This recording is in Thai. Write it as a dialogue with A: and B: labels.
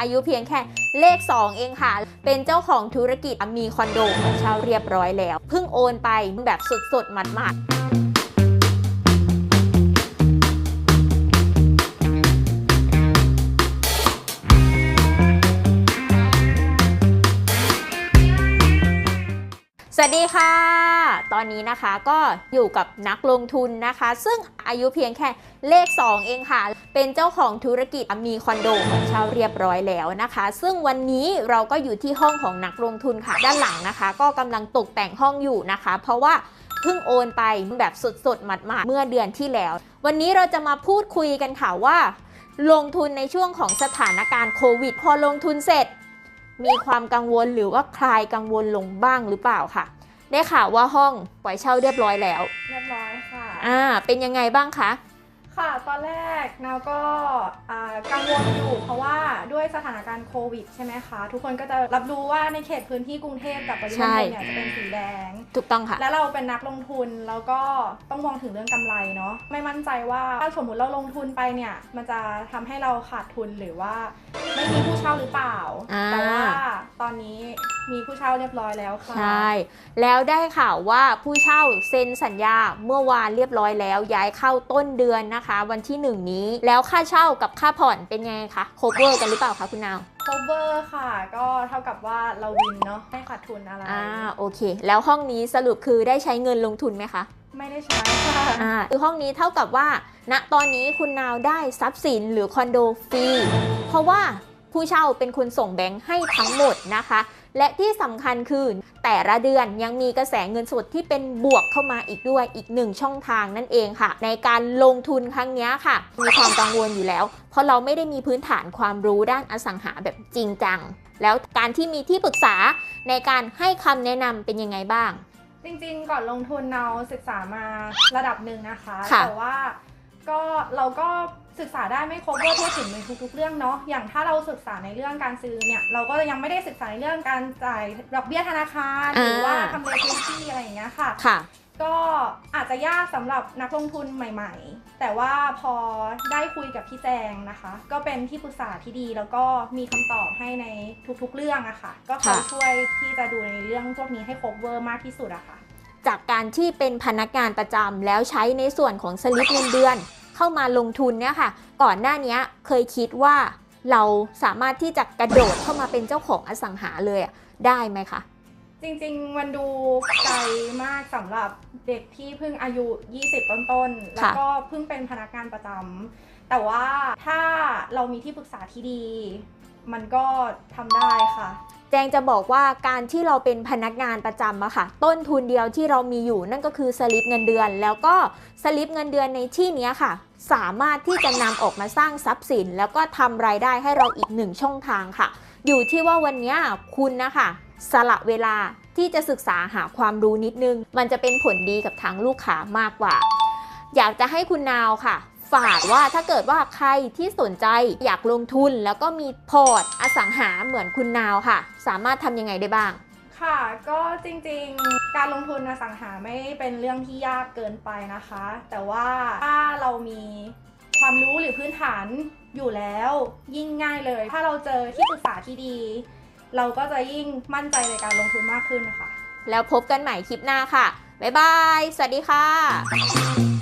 A: อายุเพียงแค่เลข 2 เองค่ะ เป็นเจ้าของธุรกิจมีคอนโดของเช่าเรียบร้อยแล้ว เพิ่งโอนไปแบบสดๆหมัดๆ วัสดีค่ะ ตอนนี้นะคะก็อยู่กับนักลงทุนนะคะ ซึ่งอายุเพียงแค่เลข 2 เองค่ะ เป็นเจ้าของธุรกิจมีคอนโดของเช่าเรียบร้อยแล้วนะคะ ซึ่งวันนี้เราก็อยู่ที่ห้องของนักลงทุนค่ะ ด้านหลังนะคะ ก็กำลังตกแต่งห้องอยู่นะคะ เพราะว่าเพิ่งโอนไปแบบสดๆหมาดๆเมื่อเดือนที่แล้ว วันนี้เราจะมาพูดคุยกันค่ะว่า ลงทุนในช่วงของสถานการณ์โควิด พอลงทุนเสร็จ มีความกังวลหรือว่าคลายกังวลลงบ้างหรือเปล่าค่ะ ได้ข่าวว่าห้องปล่อยเช่าเรียบร้อยแล้ว
B: เรียบร้อยค่ะ
A: อ่า เป็นยังไงบ้างคะ
B: ค่ะ ตอนแรกนาวก็อ่ากังวลอยู่เพราะว่าด้วยสถานการณ์โควิดใช่ไหมคะ ทุกคนก็จะรับรู้ว่าในเขตพื้นที่กรุงเทพกับปริมณฑลเนี่ยจะเป็นสีแดง
A: ถูกต้องค่ะ
B: แล้วเราเป็นนักลงทุนแล้วก็ต้องมองถึงเรื่องกำไรเนาะไม่มั่นใจว่าถ้าสมมติเราลงทุนไปเนี่ยมันจะทำให้เราขาดทุนหรือว่าไม่มีผู้เช่าหรือเปล่า
A: อ่า
B: แต่ว่าตอนนี้มีผู้เช่าเรียบร้อยแล้วค่ะ
A: ใช่ แล้วได้ข่าวว่าผู้เช่าเซ็นสัญญาเมื่อวานเรียบร้อยแล้วย้ายเข้าต้นเดือนนะคะ วันที่หนึ่งนี้ แล้วค่าเช่ากับค่าผ่อนเป็นไงคะโคเวอร์กันหรือเปล่าคะคุณนาว
B: cover ค่ะ ก็เท่ากับว่าเราวินเนาะไม่ขาดทุนอะไร
A: อ่าโอเค แล้วห้องนี้สรุปคือได้ใช้เงินลงทุนไหมคะ
B: ไม่ได้ใช้ค่ะ
A: อ่าคือห้องนี้เท่ากับว่า ณตอนนี้คุณนาวได้ทรัพย์สินหรือคอนโดฟรีเพราะว่า ผู้เช่าเป็นคนส่งแบงค์ให้ทั้งหมดนะคะ และที่สำคัญคือแต่ละเดือนยังมีกระแสเงินสดที่เป็นบวกเข้ามาอีกด้วยอีกหนึ่งช่องทางนั่นเองค่ะ ในการลงทุนครั้งนี้ค่ะ มีความกังวลอยู่แล้ว เพราะเราไม่ได้มีพื้นฐานความรู้ด้านอสังหาแบบจริงจัง แล้วการที่มีที่ปรึกษาในการให้คำแนะนำเป็นยังไงบ้าง
B: จริงๆ ก่อนลงทุนเราศึกษามาระดับหนึ่งนะคะ
A: ค่ะ
B: แต่ว่า ก็เราก็ศึกษาได้ไม่ครบทั่วถึงในทุกๆ เรื่องเนาะอย่างถ้าเราศึกษาในเรื่องการซื้อเนี่ย เราก็ยังไม่ได้ศึกษาในเรื่องการจ่ายดอกเบี้ยธนาคาร
A: อ่า
B: หรือว่าทำเลพื้นที่อะไรอย่างเงี้ยค่ะ
A: ค่ะ
B: ก็อาจจะยากสำหรับนักลงทุนใหม่ ๆ แต่ว่าพอได้คุยกับพี่แจงนะคะ ก็เป็นที่ปรึกษาที่ดีแล้วก็มีคำตอบให้ในทุกๆ เรื่องอะค่ะ ก็คอย
A: ค่ะ
B: ช่วยที่จะดูในเรื่องพวกนี้ให้ครบเวอร์มากที่สุดอะค่ะ
A: จากการที่เป็นพนักงานประจำแล้วใช้ในส่วนของสลิปเงินเดือน เข้ามาลงทุนเนี่ยค่ะ ก่อนหน้านี้เคยคิดว่าเราสามารถที่จะกระโดดเข้ามาเป็นเจ้าของอสังหาเลยอะได้ไหมคะ
B: จริงๆ มันดูไกลมากสำหรับเด็กที่เพิ่งอายุ 20 ต้นๆ แล้วก็เพิ่งเป็นพนักงานประจำแต่ว่าถ้าเรามีที่ปรึกษาที่ดี มันก็ทำได้ค่ะ
A: แจงจะบอกว่าการที่เราเป็นพนักงานประจำอะค่ะ ต้นทุนเดียวที่เรามีอยู่นั่นก็คือสลิปเงินเดือน แล้วก็สลิปเงินเดือนในที่นี้ค่ะ สามารถที่จะนำออกมาสร้างทรัพย์สิน แล้วก็ทำรายได้ให้เราอีกหนึ่งช่องทางค่ะ อยู่ที่ว่าวันนี้คุณนะคะสละเวลาที่จะศึกษาหาความรู้นิดนึง มันจะเป็นผลดีกับทางลูกค้ามากกว่า อยากจะให้คุณนาวค่ะ ฝากว่าถ้าเกิดว่าใครที่สนใจอยากลงทุนแล้วก็มีพอร์ตอสังหาเหมือนคุณนาวค่ะ สามารถทำยังไงได้บ้าง
B: ค่ะ ก็จริงๆ การลงทุนอสังหาไม่เป็นเรื่องที่ยากเกินไปนะคะ แต่ว่าถ้าเรามีความรู้หรือพื้นฐานอยู่แล้วยิ่งง่ายเลย ถ้าเราเจอที่ปรึกษาที่ดี เราก็จะยิ่งมั่นใจในการลงทุนมากขึ้นค่ะ
A: แล้วพบกันใหม่คลิปหน้าค่ะ บ๊ายบาย สวัสดีค่ะ